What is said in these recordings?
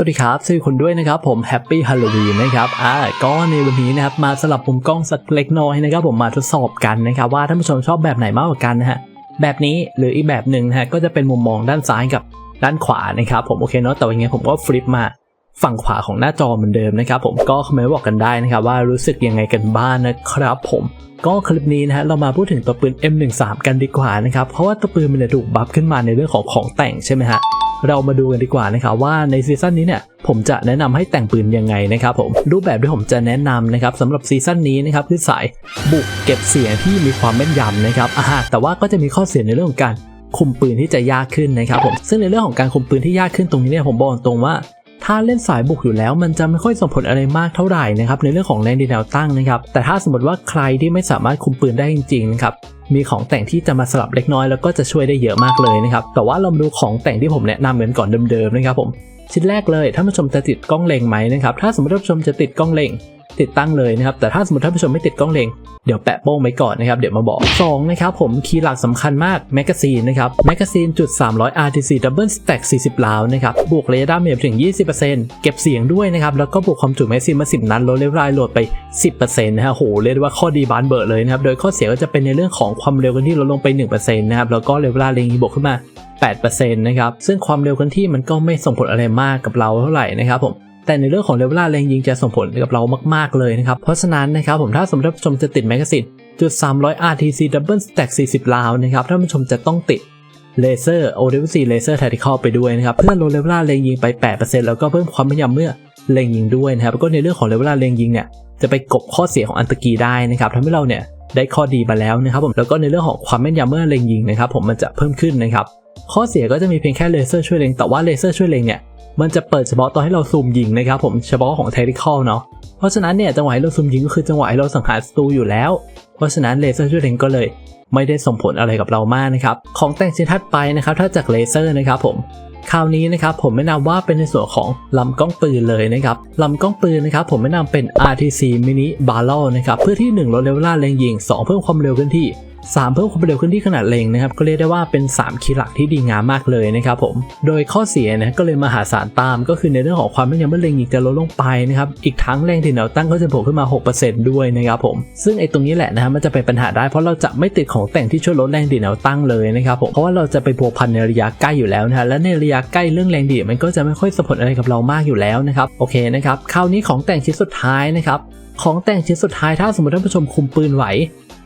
สวัสดีครับสวัสดีคุณด้วยนะครับผมแฮปปี้ฮาโลวีนนะครับอ่าก็ในวันนี้นะครับมาสลับมุมกล้องสักเล็กน้อยนะครับผมมาทดสอบกันนะครับว่าท่านผู้ชมชอบแบบไหนมากกว่ากันนะฮะแบบนี้หรืออีกแบบหนึ่งนะฮะก็จะเป็นมุมมองด้านซ้ายกับด้านขวานะครับผมโอเคเนาะแต่วันนี้ผมก็ฟลิปมาฝั่งขวาของหน้าจอเหมือนเดิมนะครับผมก็คอมเมนต์บอกกันได้นะครับว่ารู้สึกยังไงกันบ้างนะครับผมก็คลิปนี้นะฮะเรามาพูดถึงตัวปืน M13 กันดีกว่านะครับเพราะว่าตัวปืนมันถูกบัฟขึ้นมาในเรื่องของของแต่งใช่ไหมฮะ เรามาดูกันดีกว่านะครับว่าในซีซั่นนี้เนี่ยผมจะแนะนำให้แต่งปืนยังไงนะครับผมรูปแบบที่ผมจะแนะนำนะครับสำหรับซีซั่นนี้นะครับคือสายบุกเก็บเสียงที่มีความแม่นยำนะครับอ่าแต่ว่าก็จะมีข้อเสียในเรื่องของการคุมปืนที่จะยากขึ้นนะครับผมซึ่งในเรื่องของการคุมปืนที่ยากขึ้นตรงนี้เนี่ยผมบอกตรงว่า ถ้าเล่นสายบุกอยู่แล้ว มันจะไม่ค่อยส่งผลอะไรมากเท่าไหร่นะครับในเรื่องของแรงดีแนวตั้งนะครับแต่ถ้าสมมติว่าใครที่ไม่สามารถคุมปืนได้จริงๆนะครับ มีของแต่งที่จะมาสลับเล็กน้อยแล้วก็จะช่วยได้เยอะมากเลยนะครับ แต่ว่าเรามาดูของแต่งที่ผมแนะนำกันก่อนเดิมๆนะครับผมชิ้นแรกเลยถ้าผู้ชมจะติดกล้องเลงไหมนะครับถ้าสมมติผู้ชมจะติดกล้องเลง ติดตั้งเลยนะครับ แต่ถ้าสมมติท่านผู้ชมไม่ติดกล้องเล็งเดี๋ยวแปะโป้งไว้ก่อนนะครับเดี๋ยวมาบอก 2 นะครับผมคีย์หลักสำคัญมากแมกกาซีนนะครับแมกกาซีนจุด300 RTC Double Stack 40ลาวนะครับบวกระยะดาเมจถึง 20%เก็บเสียงด้วยนะครับแล้วก็บวกความจุแมกซีนมา 10 นัดลดเลเวลไลโหลดไป 10%นะฮะโหเรียกว่าข้อดีบานเบอร์เลยนะครับโดยข้อเสียก็จะเป็นในเรื่องของความเร็วกันที่ลดลงไป 1%นะครับแล้วก็เลเวลเลงบวกขึ้นมา8%นะครับซึ่งความเร็วกันที่มันก็ไม่ส่งผลอะไรมากกับเราเท่าไหร่นะครับผม แต่ในเรื่องของเลเวลแรงยิงจะส่งผลกับเรามากๆเลยนะครับ เพราะฉะนั้นนะครับผมถ้าสมมติท่าชมจะติดแมกกาซีนจุด300 RTC Double Stack 40ลาวนะครับท่านผู้ชมจะต้องติดเลเซอร์ OWC Laser Tactical ไปด้วยนะครับ เพื่อลดเลเวลแรงยิงไป 8%แล้วก็เพิ่มความแม่นยำเมื่อเล็งยิงด้วยนะครับแล้วก็ในเรื่องของเลเวลแรงยิงเนี่ยจะไปกบข้อเสียของอันตะกีได้นะครับทำให้เราเนี่ยได้ข้อดีมาแล้วนะครับผมแล้วก็ในเรื่องของความแม่นยำเมื่อเล็งยิงนะครับผมมันจะเพิ่มขึ้นนะครับ ข้อเสียก็จะมีเพียงแค่เลเซอร์ช่วยเล็งแต่ว่าเลเซอร์ช่วยเล็งเนี่ยมันจะเปิดเฉพาะตอนให้เราซูมยิงนะครับผมเฉพาะของ tactical เนาะเพราะฉะนั้นเนี่ยจังหวะให้เราซูมยิงก็คือจังหวะให้เราสังหารศัตรูอยู่แล้ว เพราะฉะนั้นเลเซอร์ช่วยเล็งก็เลย ไม่ได้ส่งผลอะไรกับเรามากนะครับของแต่งชิ้นถัดไปนะครับถ้าจากเลเซอร์นะครับผมคราวนี้นะครับผมแนะนำว่าเป็นในส่วนของลำกล้องปืนเลยนะครับลำกล้องปืนนะครับผมแนะนำเป็น RTC Mini Barrel นะครับเพื่อที่ 1 ลดเลเวลเลงยิง 2 เพิ่มความเร็วขึ้นที่3 เพิ่มความเร็วขึ้นที่ขนาดเล็งนะครับก็เรียกได้ว่าเป็น 3 คีย์หลักที่ดีงามมากเลยนะครับผมโดยข้อเสียนะก็เลยมาหาศาลตามก็คือในเรื่องของความแม่นยำเมื่อเล็งยิงจะลดลงไปนะครับอีกทั้งแรงที่แนวตั้งก็จะบวกขึ้นมา 6%ด้วยนะครับผมซึ่งไอ้ตรงนี้แหละนะฮะมันจะเป็นปัญหาได้เพราะเราจะไม่ติดของแต่งที่ช่วยลดแรงดีดแนวตั้งเลยนะครับผมเพราะว่าเราจะไปพัวพันในระยะใกล้อยู่แล้วนะฮะและในระยะใกล้เรื่องแรงดีดมันก็จะไม่ค่อยส่งผลอะไรกับเรามากอยู่แล้วนะครับโอเคนะครับคราวนี้ของแต่งชิ้นสุดท้ายนะครับของแต่งชิ้นสุดท้ายถ้าสมมติท่านผู้ชมคุมปืนไหว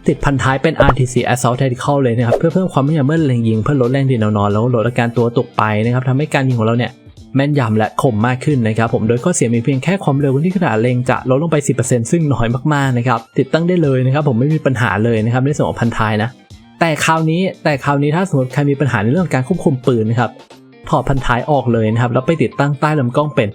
ติดพันท้ายเป็น RTC Assault Tactical เลยนะครับ เพื่อเพิ่มความแม่นยำเมื่อเล็งยิงเพื่อลดแรงดีดแนวนอนแล้วลดอาการตัวตกไปนะครับทำให้การยิงของเราเนี่ยแม่นยำและคมมากขึ้นนะครับผมโดยข้อเสียมีเพียงแค่ความเร็วที่ขนาดเล็งจะลดลงไป 10%ซึ่งน้อยมากๆนะครับติดตั้งได้เลยนะครับผมไม่มีปัญหาเลยนะครับในส่วนของพันท้ายนะแต่คราวนี้แต่คราวนี้ถ้าสมมติใครมีปัญหาในเรื่องการควบคุมปืนนะครับถอดพันท้ายออกเลยนะครับแล้วไปติดตั้งใต้ลำกล้องเป็น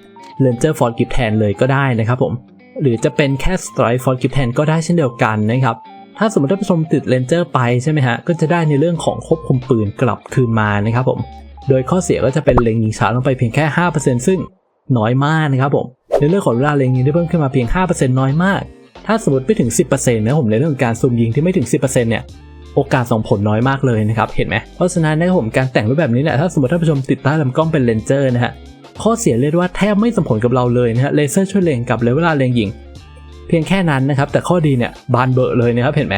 Ranger Ford Grip แทนเลยก็ได้นะครับผมหรือจะเป็นแค่ Strike Ford Grip แทนก็ได้เช่นเดียวกันนะครับ ถ้าสมมติท่านผู้ชมติดเลนเจอร์ไปใช่ไหมฮะ ก็จะได้ในเรื่องของควบคุมปืนกลับคืนมานะครับผม โดยข้อเสียก็จะเป็นเล็งยิงช้าลงไปเพียงแค่ 5%ซึ่งน้อยมากนะครับผม ในเรื่องของเวลาเล็งยิงที่เพิ่มขึ้นมาเพียง 5%น้อยมาก ถ้าสมมติไม่ถึง 10%นะผมในเรื่องการซูมยิงที่ไม่ถึง 10%เนี่ยโอกาสส่งผลน้อยมากเลยนะครับเห็นไหมเพราะฉะนั้นนะครับผมการแต่งรูปแบบนี้แหละถ้าสมมติท่านผู้ชมติดใต้ลำกล้องเป็นเลนเจอร์นะฮะข้อเสียเรียกว่าแทบไม่ส่งผลกับเราเลยนะฮะเลเซอร์ช่วยเล็งกับเลเวลาเล็งยิง เพียงแค่นั้นนะครับ แต่ข้อดีเนี่ยบานเบอร์เลยนะครับเห็นไหม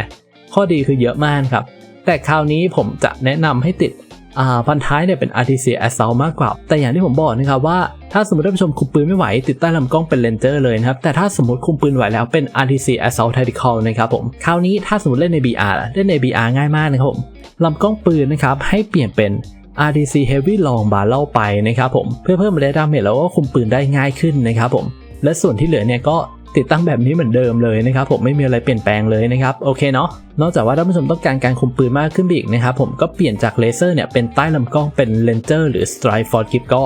ข้อดีคือเยอะมากครับ แต่คราวนี้ผมจะแนะนำให้ติดอ่าพันท้ายเนี่ยเป็น RTC Assault มากกว่า แต่อย่างที่ผมบอกนะครับว่าถ้าสมมติท่านผู้ชมคุมปืนไม่ไหว ติดใต้ลำกล้องเป็น Ranger เลยนะครับ แต่ถ้าสมมติคุมปืนไหวแล้วเป็น RTC Assault Tactical นะครับผมคราวนี้ถ้าสมมติเล่นใน BR เล่นใน BR ง่ายมากนะครับผมลำกล้องปืนนะครับให้เปลี่ยนเป็น RTC Heavy Long Barrel ไปนะครับผมเพื่อเพิ่มระยะดาเมจแล้วก็คุมปืนได้ง่ายขึ้นนะครับผมและส่วนที่เหลือเนี่ยก็ ติดตั้งแบบนี้เหมือนเดิมเลยนะครับผมไม่มีอะไรเปลี่ยนแปลงเลยนะครับโอเคเนาะนอกจากว่าท่านผู้ชมต้องการการคุมปืนมากขึ้นไปอีกนะครับผมก็เปลี่ยนจากเลเซอร์เนี่ยเป็นใต้ลำกล้องเป็นเลนเจอร์หรือ Strike for Grip ก็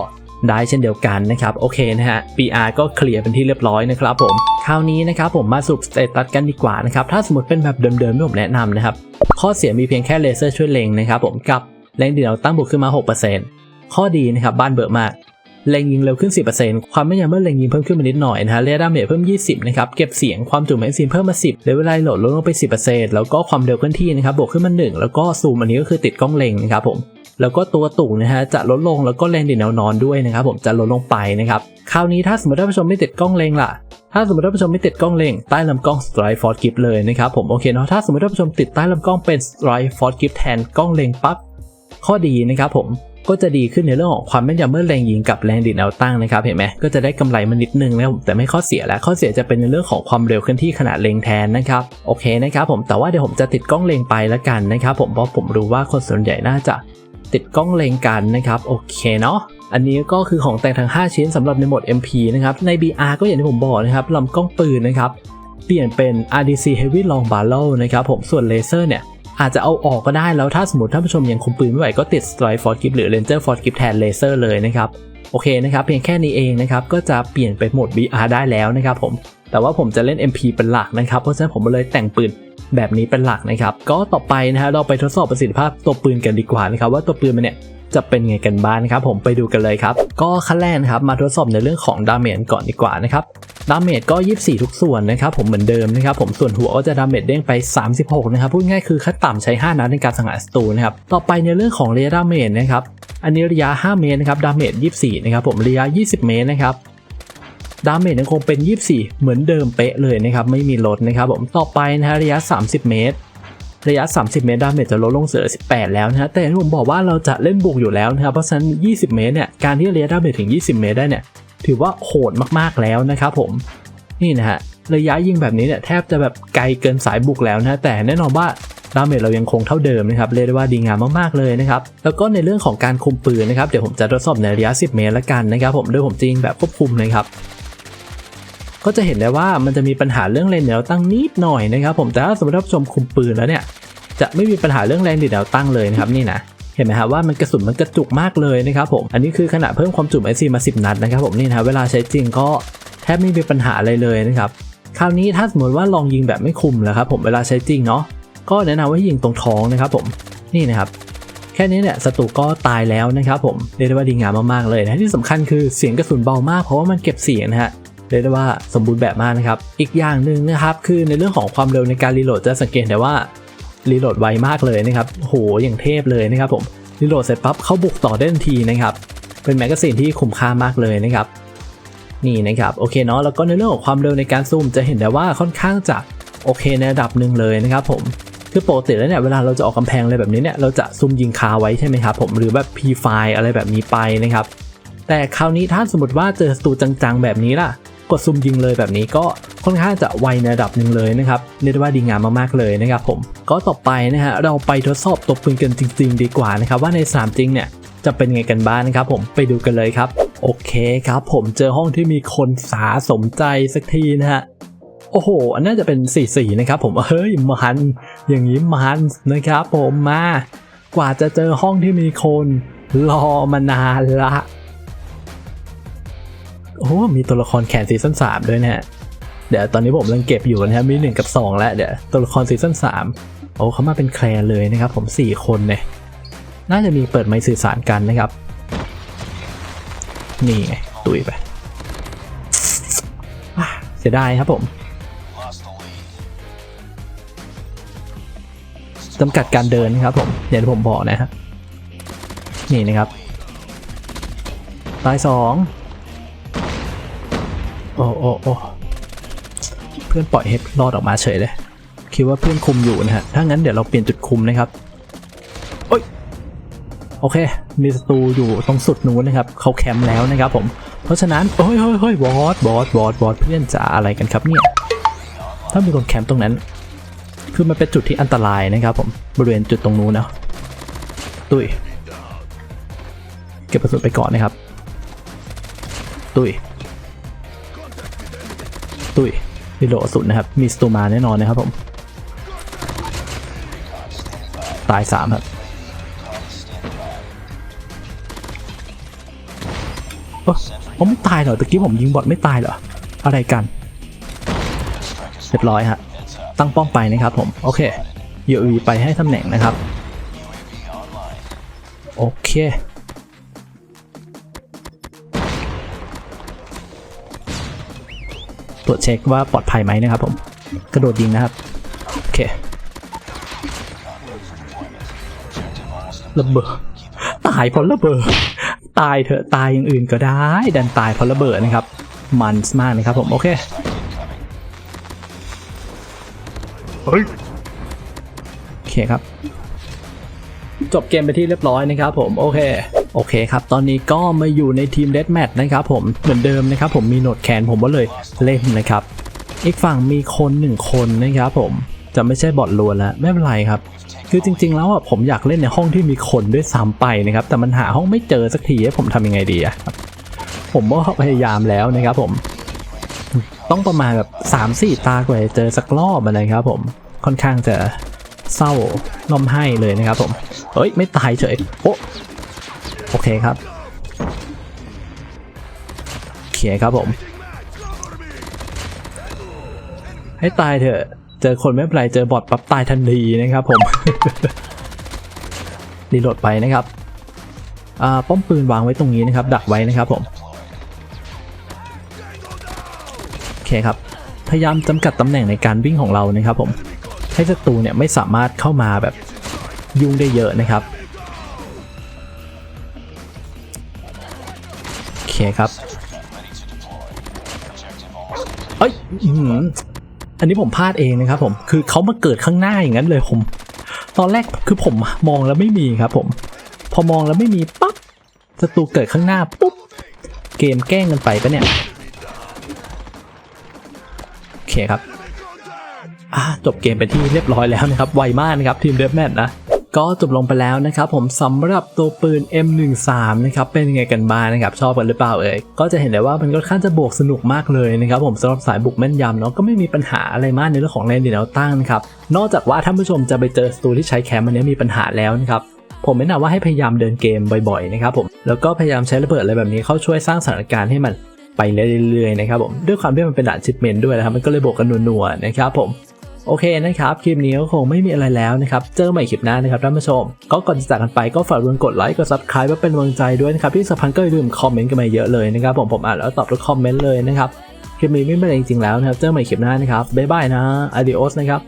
ได้เช่นเดียวกันนะครับโอเคนะฮะ PR ก็เคลียร์เป็นที่เรียบร้อยนะครับผมคราวนี้นะครับผมมาสรุปสเตตัสกันดีกว่านะครับถ้าสมมติเป็นแบบเดิมๆที่ผมแนะนำนะครับข้อเสียมีเพียงแค่เลเซอร์ช่วยเล็งนะครับผมกับแรงดีดเราตั้งบวกขึ้นมา 6%ข้อดีนะครับบ้านเบิร์มาก เล็งยิงเร็วขึ้น 10%ความแม่นยำเมื่อเล็งยิงเพิ่มขึ้นมานิดหน่อยนะฮะเรดาเมจเพิ่ม 20 นะครับ เก็บเสียงความจุแมกซีนเพิ่มมา 10เลเวลไลโหลดลดลงไป 10%แล้วก็ความเร็วเคลื่อนที่นะครับบวกขึ้นมา 1 แล้วก็ซูมอันนี้ก็คือติดกล้องเล็งนะครับผมแล้วก็ตัวตุ่นะฮะจะลดลงแล้วก็แรงดิ่งแนวนอนด้วยนะครับผมจะลดลงไปนะครับคราวนี้ถ้าสมมติท่านผู้ชมไม่ติดกล้องเลงล่ะถ้าสมมติท่านผู้ชมไม่ติดกล้องเลงใต้ลำกล้อง Strike Force Grip เลยนะครับผมโอเคเนาะถ้าสมมติท่านผู้ชมติดใต้ลำกล้องเป็น Strike Force Grip แทนกล้องเลงปั๊บข้อดีนะครับผม ก็จะดีขึ้นในเรื่องของความแม่นยำเมื่อแรงยิงกับแรงดิ่งแนวตั้งนะครับเห็นไหมก็จะได้กำไรมานิดนึงนะครับผมแต่ไม่ข้อเสียแล้วข้อเสียจะเป็นในเรื่องของความเร็วเคลื่อนที่ขณะเลงแทนนะครับโอเคนะครับผมแต่ว่าเดี๋ยวผมจะติดกล้องเลงไปแล้วกันนะครับผมเพราะผมรู้ว่าคนส่วนใหญ่น่าจะติดกล้องเลงกันนะครับโอเคเนาะอันนี้ก็คือของแต่งทั้ง 5 ชิ้นสำหรับในโหมด MP นะครับใน BR ก็อย่างที่ผมบอกนะครับลำกล้องปืนนะครับเปลี่ยนเป็น RDC Heavy Long Barrel นะครับผมส่วนเลเซอร์เนี่ย อาจจะเอาออกก็ได้แล้วถ้าสมมติท่านผู้ชมยังคุมปืนไม่ไหวก็ติด Strike Force Grip หรือ Ranger Force Grip แทนเลเซอร์เลยนะครับโอเคนะครับเพียงแค่นี้เองนะครับก็จะเปลี่ยนไปโหมด VR ได้แล้วนะครับผมแต่ว่าผมจะเล่น MP เป็นหลักนะครับเพราะฉะนั้นผมเลยแต่งปืนแบบนี้เป็นหลักนะครับก็ต่อไปนะฮะเราไปทดสอบประสิทธิภาพตัวปืนกันดีกว่านะครับว่าตัวปืนมันเนี่ย จะเป็นไงกันบ้างครับผมไปดูกันเลยครับ ก็ขั้นแรกครับมาทดสอบในเรื่องของดาเมจก่อนดีกว่านะครับดาเมจก็ 24 ทุกส่วนนะครับผมเหมือนเดิมนะครับผมส่วนหัวก็จะดาเมจเด้งไป 36 นะครับพูดง่ายคือขั้นต่ำใช้ 5 นัดในการสังหารศัตรูนะครับต่อไปในเรื่องของระยะดาเมจนะครับอันนี้ระยะ 5 เมตรนะครับดาเมจ 24 นะครับผมระยะ 20 เมตรนะครับดาเมจยังคงเป็น 24 เหมือนเดิมเป๊ะเลยนะครับไม่มีลดนะครับผมต่อไปนะฮะระยะ 30 เมตร ระยะ 30 เมตรดาเมจจะลดลงเสือ18 แล้วนะฮะแต่ที่ผมบอกว่าเราจะเล่นบุกอยู่แล้วนะครับเพราะฉะนั้น 20 เมตรเนี่ยการที่ระยะดาเมจถึง 20 เมตรได้เนี่ยถือว่าโหดมากๆแล้วนะครับผมนี่นะฮะระยะยิงแบบนี้เนี่ยแทบจะแบบไกลเกินสายบุกแล้วนะแต่แน่นอนว่าดาเมจเรายังคงเท่าเดิมนะครับเรียกได้ว่าดีงามมากๆเลยนะครับแล้วก็ในเรื่องของการคุมปืนนะครับเดี๋ยวผมจะทดสอบในระยะ 10 เมตรละกันนะครับผมโดยผมจริงแบบควบคุมนะครับก็จะเห็นได้ว่ามันจะมีปัญหาเรื่องเลนแนวตั้งนิดหน่อยนะครับผมแต่ถ้าสมมติท่านผู้ชมคุมปืนแล้วเนี่ย จะไม่มีปัญหาเรื่องแรงดีดแนวตั้งเลยนะครับนี่นะเห็นไหมครับว่ามันกระสุนมันกระจุกมากเลยนะครับผมอันนี้คือขณะเพิ่มความจุไอซีมา 10 นัดนะครับผมนี่นะเวลาใช้จริงก็แทบไม่มีปัญหาอะไรเลยนะครับคราวนี้ถ้าสมมติว่าลองยิงแบบไม่คุมแล้วครับผมเวลาใช้จริงเนาะก็แนะนำว่ายิงตรงท้องนะครับผมนี่นะครับแค่นี้เนี่ยศัตรูก็ตายแล้วนะครับผมเรียกได้ว่าดีงามมากๆเลยนะที่สำคัญคือเสียงกระสุนเบามากเพราะว่ามันเก็บเสียงนะฮะเรียกได้ว่าสมบูรณ์แบบมากนะครับอีกอย่างหนึ่งนะครับคือในเรื่องของความเร็วในการรีโหลดจะสังเกตได้ว่า รีโหลดไวมากเลยนะครับโหอย่างเทพเลยนะครับผมรีโหลดเสร็จปั๊บเข้าบุกต่อได้ทันทีนะครับเป็นแมกกาซีนที่คุ้มค่ามากเลยนะครับนี่นะครับโอเคเนาะแล้วก็ในเรื่องของความเร็วในการซูมจะเห็นได้ว่าค่อนข้างจะโอเคในระดับหนึ่งเลยนะครับผมคือปกติแล้วเนี่ยเวลาเราจะออกกำแพงอะไรแบบนี้เนี่ยเราจะซูมยิงคาไว้ใช่ไหมครับผมหรือแบบ P5 อะไรแบบนี้ไปนะครับแต่คราวนี้ถ้าสมมติว่าเจอศัตรูจังๆแบบนี้ล่ะ กดซุ่มยิงเลยแบบนี้ก็ ค่อนข้างจะไวในระดับหนึ่งเลยนะครับเรียกได้ว่าดีงามมากๆเลยนะครับผมก็ต่อไปนะฮะเราไปทดสอบตัวปืนกันจริง ๆ ดีกว่านะครับว่าในสนามจริงเนี่ยจะเป็นไงกันบ้างนะครับผมไปดูกันเลยครับ โอเคครับ ผมเจอห้องที่มีคนสาสมใจสักทีนะฮะโอ้โห อันน่าจะเป็น4ีนะครับผมเฮ้ยมันอย่างนี้มันนะครับผมมากว่าจะเจอห้องที่มีคนรอมานานละโอ้มีตัวละครแขนซีซั่น3ด้วยนะฮะ เดี๋ยวตอนนี้ผมกำลังเก็บอยู่นะฮะมี1กับ2แล้วเดี๋ยวตัวละครซีซั่น3โอ้เขามาเป็นแคลนเลยนะครับ ผม4คนเนี่ยน่าจะมีเปิดไมค์สื่อสารกันนะครับ นี่ไงตุยไปเสียดายครับผมจำกัดการเดินนะครับผมอย่างที่ผมบอกนะครับนี่นะครับตายสองโอ้โอ้โอ้ พื่อนปล่อยให้รอดออกมาเฉยเลย คิดว่าเพื่อนคุมอยู่นะฮะ ถ้างั้นเดี๋ยวเราเปลี่ยนจุดคุมนะครับโอ้ยโอเค มีศัตรูอยู่ตรงสุดนู้นนะครับ เขาแคมป์แล้วนะครับผม เพราะฉะนั้นโอ้ยเฮ้ยเฮ้ยบอส บอส บอส บอส เพื่อนจะอะไรกันครับเนี่ย ถ้ามีคนแคมป์ตรงนั้น คือมันเป็นจุดที่อันตรายนะครับผม บริเวณจุดตรงนู้นเนาะตุยเก็บกระสุนไปก่อนนะครับ ตุย ตุ้ยีโหลสุดนะครับ มีสตูมาแน่นอนนะครับผม ตายสามครับโอ้ผมไม่ตายเหรอตะกี้ผมยิงบอทไม่ตายเหรอ อะไรกันเรียบร้อยฮะ ตั้งป้อมไปนะครับผม โอเค UAV ไปให้ตำแหน่งนะครับ โอเค ตรวจเช็คว่าปลอดภัยไหมนะครับผม กระโดดยิงนะครับ โอเคระเบิดายเพราะระเบิดตายเถอะตายอย่างอื่นก็ได้ ดันตายเพราะระเบิดนะครับ มันมากนะครับผมโอเคเฮ้ยโอเคครับ จบเกมไปที่เรียบร้อยนะครับผมโอเค โอเคครับ ตอนนี้ก็มาอยู่ในทีมเด a แมทนะครับผมเหมือนเดิมนะครับผมมีโหนดแคนผมก็เลยเล่นนะครับ อีกฝั่งมีคนหนึ่งคนนะครับผมจะไม่ใช่บอทล้วนแล้วไม่เป็นไรครับ คือจริง ๆ แล้วอะผมอยากเล่นในห้องที่มีคนด้วยซ้ำไปนะครับ แต่มันหาห้องไม่เจอสักทีผมทำยังไงดีอะผมก็พยายามแล้วนะครับผม ต้องประมาณแบบสามสี่ตากว่าจะเจอสักรอบอะไรครับผมค่อนข้างจะเศร้าล่อมให้เลยนะครับผมเอ้ยไม่ตายเฉยโอะ โอเคครับโอเคครับผมให้ตายเถอะ เจอคนไม่เป็นไรเจอบอทปั๊บตายทันทีนะครับผมรีโหลดไปนะครับอ่าป้อมปืนวางไว้ตรงนี้นะครับ ดักไว้นะครับผมโอเคครับ พยายามจำกัดตำแหน่งในการวิ่งของเรานะครับผมให้ศัตรูเนี่ยไม่สามารถเข้ามาแบบยุ่งได้เยอะนะครับ คครับเอ้ยอืมอันนี้ผมพลาดเองนะครับ ผมคือเขามาเกิดข้างหน้าอย่างนั้นเลยผม ตอนแรกคือผมมองแล้วไม่มีครับ ผม พอมองแล้วไม่มีปั๊บศัตรูเกิดข้างหน้าปุ๊บเกมแกล้งกันไปปะเนี่ยโอเคครับจบเกมไปนที่เรียบร้อยแล้วนะครับไวมากนะครับทีมเดฟแมทนะ ก็จบลงไปแล้วนะครับผมสำหรับตัวปืน M13 นะครับเป็นยังไงกันบ้างนะครับชอบกันหรือเปล่าเอ่ยก็จะเห็นได้ว่ามันก็ค่อนข้างจะบวกสนุกมากเลยนะครับผมสำหรับสายบุกแม่นยำเนาะก็ไม่มีปัญหาอะไรมากในเรื่องของแรงดีแนวตั้งนะครับนอกจากว่าท่านผู้ชมจะไปเจอสตูที่ใช้แคมป์อันนี้มีปัญหาแล้วนะครับผมแนะนำว่าให้พยายามเดินเกมบ่อยๆนะครับผมแล้วก็พยายามใช้ระเบิดอะไรแบบนี้เข้าช่วยสร้างสถานการณ์ให้มันไปเรื่อยๆนะครับผมด้วยความที่มันเป็นด่านชิปเมนด้วยนะครับมันก็เลยบวกกันนัวๆนะครับผม โอเคนะครับคลิปนี้ก็คงไม่มีอะไรแล้วนะครับ เจอใหม่คลิปหน้านะครับท่านผู้ชม ก็ก่อนจะจากกันไปก็ฝากรวนกดไลค์กด subscribe เพื่อเป็นกำลังใจด้วยนะครับที่สำคัญก็อย่าลืมคอมเมนต์กันมาเยอะเลยนะครับผมผมอ่านแล้วตอบทุกคอมเมนต์เลยนะครับคลิปนี้ไม่เป็นไรจริงๆแล้วนะครับ เจอใหม่คลิปหน้านะครับบ๊ายบายนะอาดิโอสนะครับ